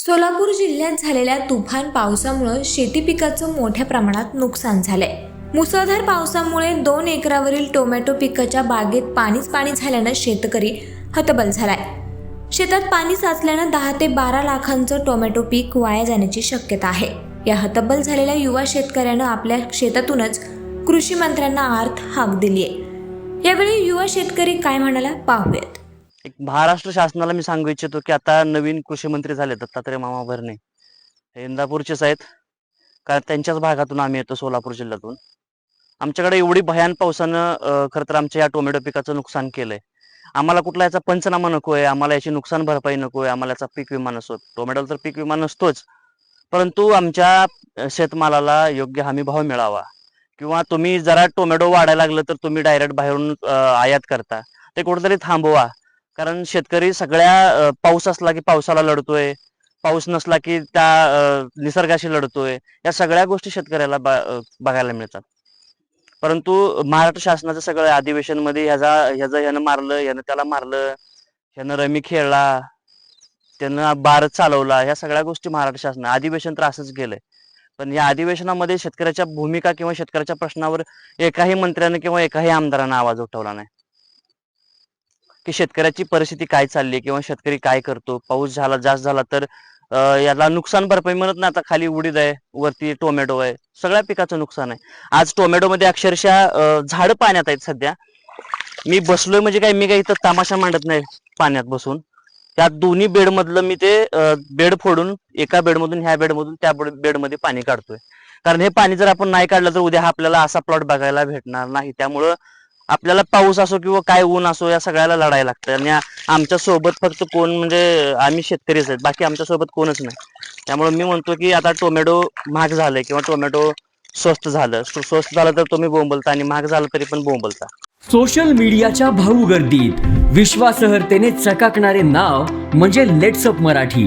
सोलापूर जिल्ह्यात झालेल्या तुफान पावसामुळे शेती पिकाचं मोठ्या प्रमाणात नुकसान झालंय. मुसळधार पावसामुळे दोन एकरावरील टोमॅटो पिकाच्या बागेत पाणीच पाणी झाल्यानं शेतकरी हतबल झालाय. शेतात पाणी साचल्यानं दहा ते बारा लाखांचं टोमॅटो पीक वाया जाण्याची शक्यता आहे. या हतबल झालेल्या युवा शेतकऱ्यानं आपल्या शेतातूनच कृषी मंत्र्यांना आर्थ हाक दिली आहे यावेळी युवा शेतकरी काय म्हणाला पाहूयात. एक महाराष्ट्र शासनाला मी सांगू इच्छितो की आता नवीन कृषी मंत्री झाले दत्तात्रय मामा भरणे. हे इंदापूरचेच आहेत. कारण त्यांच्याच भागातून आम्ही येतो सोलापूर जिल्ह्यातून. आमच्याकडे एवढी भयान पावसानं खरं तर आमच्या या टोमॅटो पिकाचं नुकसान केलंय. आम्हाला कुठला याचा पंचनामा नको आहे आम्हाला याची नुकसान भरपाई नको आहे आम्हाला याचा पीक विमा नसतो टोमॅटोला तर पीक विमा नसतोच. परंतु आमच्या शेतमालाला योग्य हमी भाव मिळावा. किंवा तुम्ही जरा टोमॅटो वाढायला लागलं तर तुम्ही डायरेक्ट बाहेरून आयात करता. ते कुठेतरी थांबवा. कारण शेतकरी सगळ्या पाऊस असला की पावसाला लढतोय. पाऊस नसला की त्या निसर्गाशी लढतोय. या सगळ्या गोष्टी शेतकऱ्याला बघायला मिळतात. परंतु महाराष्ट्र शासनाचं सगळं अधिवेशनमध्ये ह्याचा ह्याचं ह्यानं मारलं ह्यानं त्याला मारलं ह्यानं रमी खेळला त्यानं बार चालवला ह्या सगळ्या गोष्टी महाराष्ट्र शासन अधिवेशन तर असंच गेलंय पण या अधिवेशनामध्ये शेतकऱ्याच्या भूमिका किंवा शेतकऱ्याच्या प्रश्नावर एकाही मंत्र्यानं किंवा एकाही आमदारानं आवाज उठवला नाही. की शेतकऱ्याची परिस्थिती काय चालली आहे किंवा शेतकरी काय करतो? पाऊस झाला जास्त झाला तर याला नुकसान भरपाई म्हणत ना आता खाली उडीद आहे वरती टोमॅटो आहे सगळ्या पिकाचं नुकसान आहे. आज टोमॅटो मध्ये अक्षरशः झाडं पाण्यात आहेत सध्या. मी बसलोय म्हणजे काय मी काही इथं तमाशा मांडत नाही पाण्यात बसून. त्या दोन्ही बेड मधलं मी ते बेड फोडून एका बेड मधून ह्या बेड मधून त्या बेडमध्ये पाणी काढतोय. कारण हे पाणी जर आपण नाही काढलं तर उद्या आपल्याला असा प्लॉट बघायला भेटणार नाही. त्यामुळं आपल्याला पाऊस असो किंवा काय ऊन असो या सगळ्याला लढायला लागतं आणि आमच्यासोबत फक्त कोण म्हणजे आम्ही शेतकरीच आहेत. बाकी आमच्यासोबत कोणच नाही. त्यामुळे मी म्हणतो की आता टोमॅटो महाग झाले किंवा टोमॅटो स्वस्त झालं. स्वस्त झालं तर तुम्ही बोंबलता आणि महाग झालं तरी पण बोंबलता. सोशल मीडियाच्या भाऊ गर्दीत. विश्वासार्हतेने चकाकणारे नाव म्हणजे लेट्सअप मराठी.